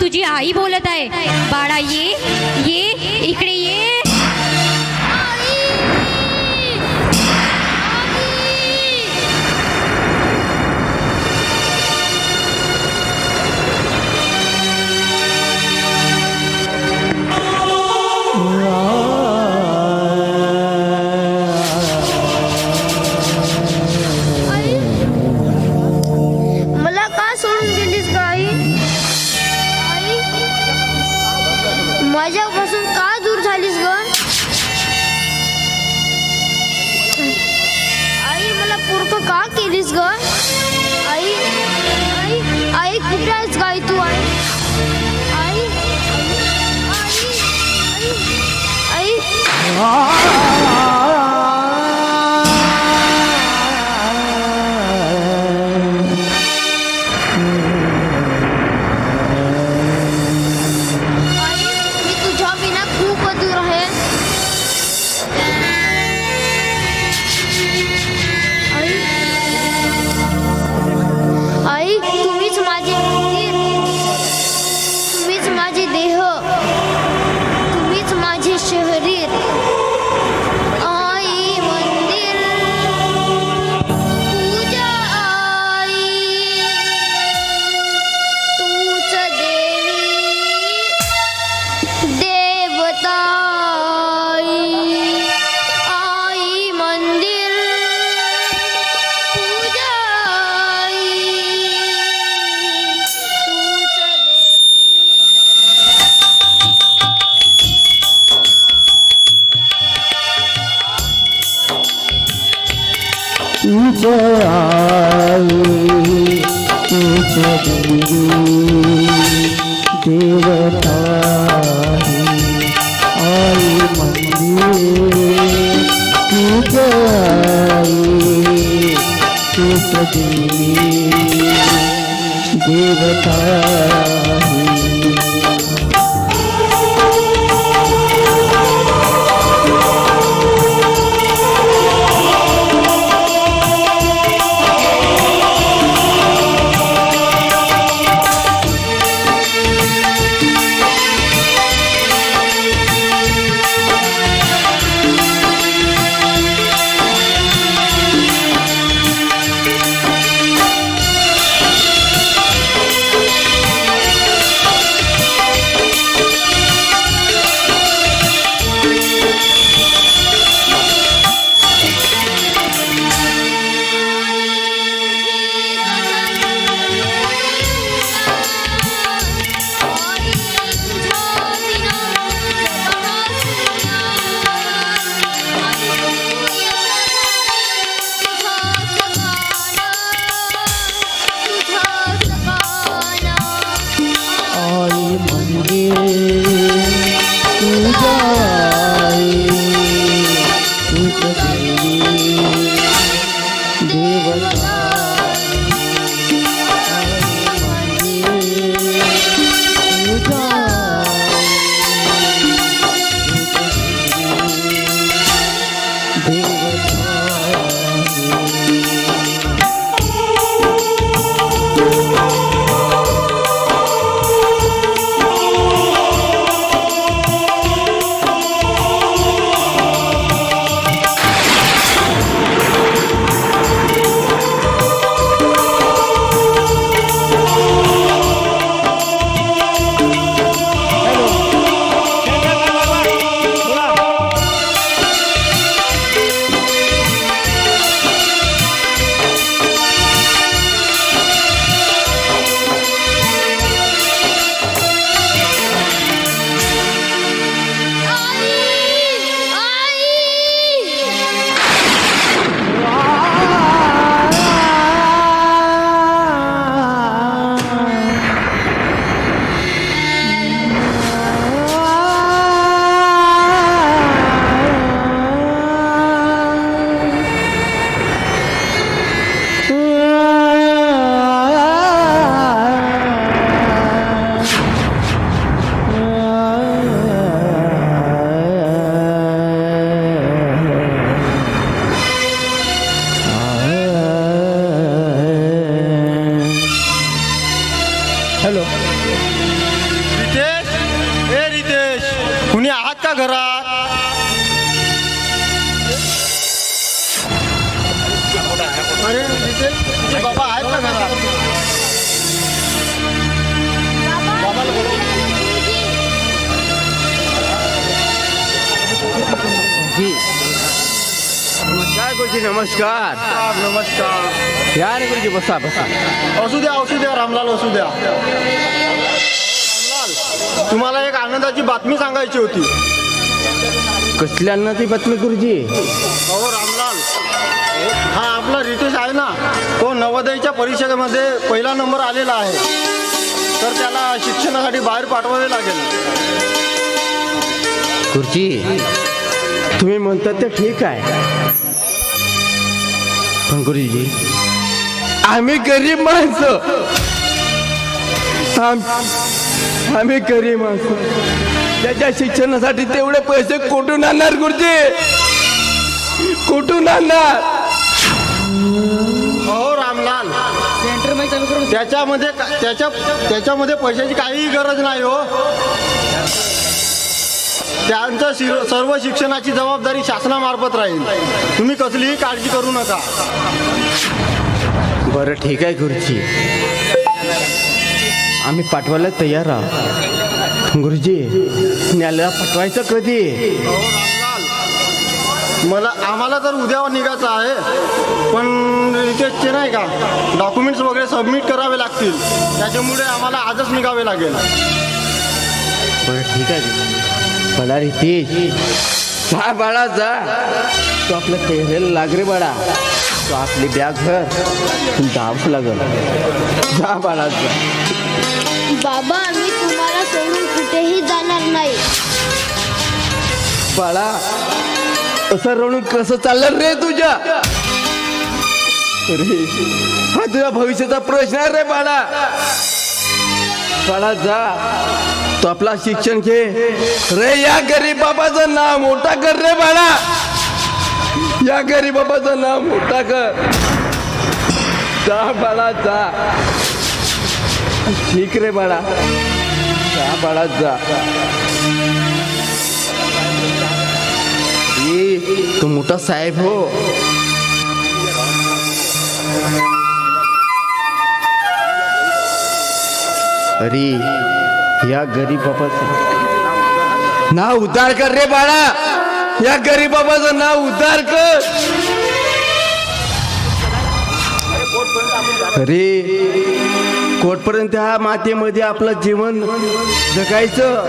तुझी आई बोलत आहे बाळा ये ये इकडे ये। मला का केलीस ग? आई आई आई कुठे आहेस गाई तू? आई आई आई आई आई तुझ आई तुझ देवी देवता आई मंदिर तुझ आई तुझ देवी देवता go. तुझे बाबा आहेत का घरात? बाबाला बोलव. नमस्कार गुरुजी नमस्कार. नमस्कार. या रे गुरुजी बसा बसा. असू द्या असू द्या रामलाल असू द्या. रामलाल तुम्हाला एक आनंदाची बातमी सांगायची होती. कसली अन्नाची बातमी गुरुजी? अहो रामलाल हा आपला रितेश आहे ना तो नवोदयच्या परीक्षेमध्ये पहिला नंबर आलेला आहे. तर त्याला शिक्षणासाठी बाहेर पाठवावे लागेल. गुरुजी तुम्ही म्हणतात ते ठीक आहे. पण गुरुजी आम्ही गरीब माणसं. आम- आम्ही गरीब माणसं. त्याच्या शिक्षणासाठी तेवढे पैसे कुठून आणणार गुरुजी कुठून आणणार? हो रामलाल. त्याच्यामध्ये का- त्याच्या त्याच्यामध्ये पैशाची काहीही गरज नाही हो. त्यांचं शि- सर्व शिक्षणाची जबाबदारी शासनामार्फत राहील. तुम्ही कसलीही काळजी करू नका. बरं ठीक आहे गुरुजी. आम्ही पाठवायला तयार आहोत. गुरुजी न्यायालयाला पाठवायचं कधी? हो रामलाल. मला आम्हाला तर उद्या निघायचं आहे पण रितेशचे नाही का? डॉक्युमेंट्स वगैरे सबमिट करावे लागतील. त्याच्यामुळे आम्हाला आजच निघावे लागेल. बरं ठीक आहे. बडा रितेश. जा बाळा जा. तू आपलं तेरेला लाग रे बाळा. तू आपली बॅग घर जावंच लागल. जा बाळा जा. बाबा मी तुम्हाला सोडून कुठेही जाणार नाही. बाळा असं रडून कसं चाललं रे तुझ्या? अरे हा तुझ्या भविष्याचा प्रश्न आहे रे बाळा. बाळा जा. तू आपला शिक्षण घे. रे या गरीब बाबाचं नाव मोठा कर रे बाळा. या गरीब बाबाचं नाव मोठा कर. जा बाळा जा. ठीक रे बाळा. जा बाळा जा. ये तू मोठा साहेब हो. अरे या गरीब बाबाचं नाव उद्धार कर रे बाळा. या गरीब बाबाचं नाव उद्धार कर. अरे कोटपर्यंत ह्या मातेमध्ये आपलं जीवन जगायचं.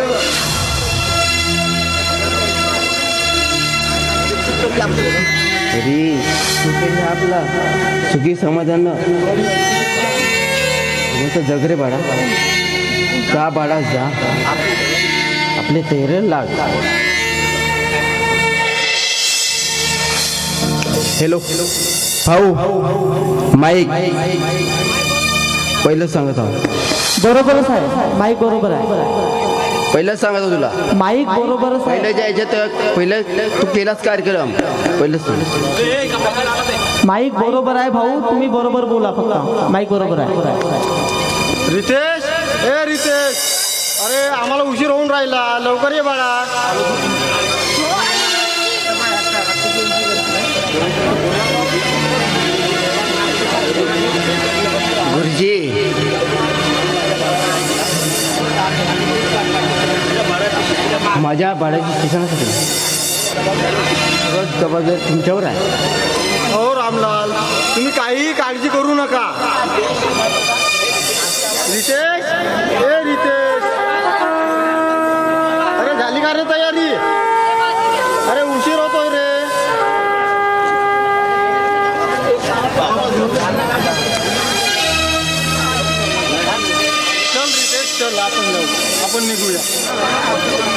तरी तू तरी आपला. सुखी समाधान तर जग रे बाळा. जा बाळा जा. आपले तेरे लाग हॅलो. भाऊ माईक. पहिलं सांगत आहो बरोबरच आहे माईक बरोबर आहे. पहिलं आहो तुला. माईक बरोबरच आहे. पहिलं ज्या याच्यात पहिलं तू केलास कार्यक्रम. पहिलं माईक बरोबर आहे भाऊ तुम्ही बरोबर बोला फक्त. माईक बरोबर आहे. रितेश ए रितेश. अरे आम्हाला उशीर होऊन राहिला. लवकर ये बाळा. माझ्या बाळाची शिक्षणासाठी. रोज जबाबदारी तुमच्यावर आहे. हो रामलाल. तुम्ही काहीही काळजी करू नका. रितेश? ए रितेश. अरे झाली का रे तयारी? अरे उशीर होतोय रे. चल रितेश चल आपण जाऊ. आपण निघूया.